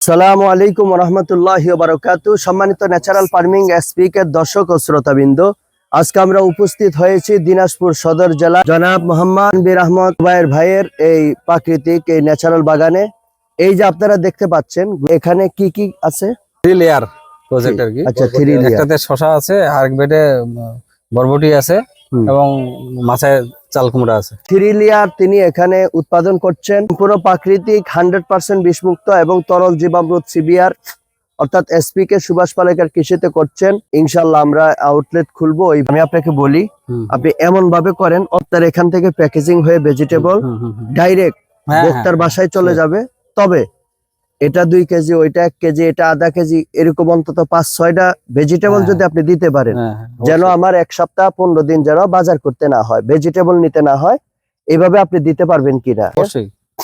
সালামু আলাইকুম রহমতুল্লাহ বারকাত সম্মানিত ন্যাচারাল ফার্মিং স্পিকের দর্শক ও শ্রোতাবৃন্দ আজকে আমরা উপস্থিত হয়েছি দিনাজপুর সদর জেলা জনাব মোহাম্মদ বীর আহমদ ভাইয়ের ভাইয়ের এই প্রাকৃতিক এই ন্যাচারাল বাগানে। এই যে আপনারা দেখতে পাচ্ছেন এখানে কি কি আছে? থ্রি লেয়ার প্রজেক্ট আর কি। আচ্ছা থ্রি একটাতে শশা আছে আর এক বেডে বরবটি আছে এবং মাছের চাল কুমড়া আছে। থ্রি লেয়ার তিনি এখানে উৎপাদন করছেন। পুরো প্রাকৃতিক হান্ড্রেড পার্সেন্ট বিষমুক্ত এবং তরল জীবামৃত সিবিআর অর্থাৎ এসপি কে সুভাষ পালেকার কৃষিতে করছেন। ইনশাল্লাহ আমরা আউটলেট খুলবো। আমি আপনাকে বলি আপনি এমন ভাবে করেন আপনার এখান থেকে প্যাকেজিং হয়ে ভেজিটেবল। ডাইরেক্ট হ্যাঁ, ভোক্তার হ্যাঁ, বাসায় চলে যাবে। তবে এটা দুই কেজি ওইটা এক কেজি এটা আধা কেজি এরকম অন্তত পাঁচ ছয়টা ভেজিটেবল হ্যাঁ। যদি আপনি দিতে পারেন। হ্যাঁ, হ্যাঁ, যেন আমার এক সপ্তাহ পনেরো দিন যেন বাজার করতে না হয় ভেজিটেবল নিতে না হয় এভাবে আপনি দিতে পারবেন কিনা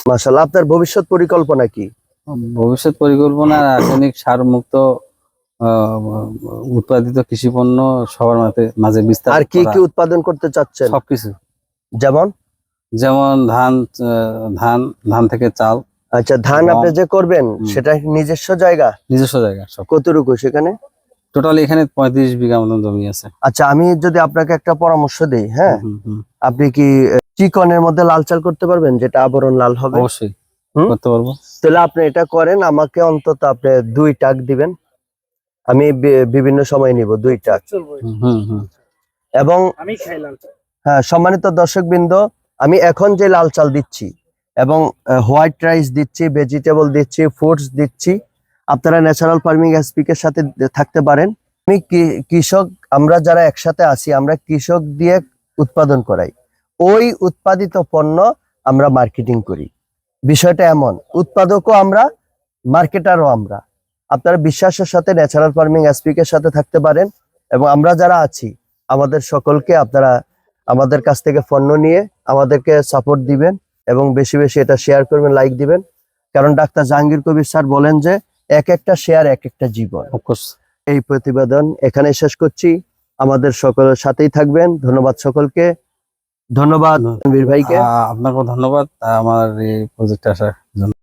মাসাল্লাহ আপনার ভবিষ্যৎ পরিকল্পনা কি? ভবিষ্যৎ পরিকল্পনা রাসায়নিক সার মুক্ত উৎপাদিত কৃষি পণ্য সবার মাঝে মাঝে বিস্তার আর কি কি উৎপাদন করতে চাচ্ছেন? সবকিছু। যেমন? যেমন ধান ধান ধান থেকে চাল আচ্ছা ধান আপনি যে করবেন সেটা নিজস্ব জায়গা? নিজস্ব জায়গা সব। কতটুকু সেখানে? টোটাল এখানে পঁয়ত্রিশ বিঘা মতন জমি আছে। আচ্ছা আমি যদি আপনাকে একটা পরামর্শ দিই হ্যাঁ? আপনি কি চিকনের মধ্যে লাল চাল করতে পারবেন যেটা আবরণ লাল হবে? অবশ্যই। করতে পারব। তাহলে আপনি এটা করেন আমাকে অন্তত আপনি দুই টাক দিবেন। আমি বিভিন্ন সময় নিব দুই টাক। হুম, হুম, হুম। এবং হ্যাঁ সম্মানিত দর্শকবৃন্দ আমি এখন যে লাল চাল দিচ্ছি এবং হোয়াইট রাইস দিচ্ছি ভেজিটেবল দিচ্ছি ফ্রুটস দিচ্ছি। আপনারা ন্যাচারাল ফার্মিং এসপিকের সাথে থাকতে পারেন। আমি কৃষক, আমরা যারা একসাথে আছি, আমরা কৃষক দিয়ে উৎপাদন করাই। ওই উৎপাদিত পণ্য আমরা মার্কেটিং করি। বিষয়টা এমন, উৎপাদকও আমরা মার্কেটারও আমরা। আপনারা বিশ্বাসের সাথে ন্যাচারাল ফার্মিং এসপিকের সাথে থাকতে পারেন এবং আমরা যারা আছি, আমাদের সকলকে আপনারা আমাদের কাছ থেকে পণ্য নিয়ে আমাদেরকে সাপোর্ট দিবেন। এবং বেশি বেশি এটা শেয়ার করবেন লাইক দিবেন। কারণ ডাক্তার জাহাঙ্গীর কবির স্যার বলেন যে এক একটা শেয়ার এক একটা জীবন। এই প্রতিবেদন এখানে শেষ করছি। আমাদের সকলের সাথেই থাকবেন। ধন্যবাদ সকলকে। ধন্যবাদ বীর ভাইকে। আহ, আপনাকেও ধন্যবাদ। আমার এই প্রজেক্ট আসার জন্য।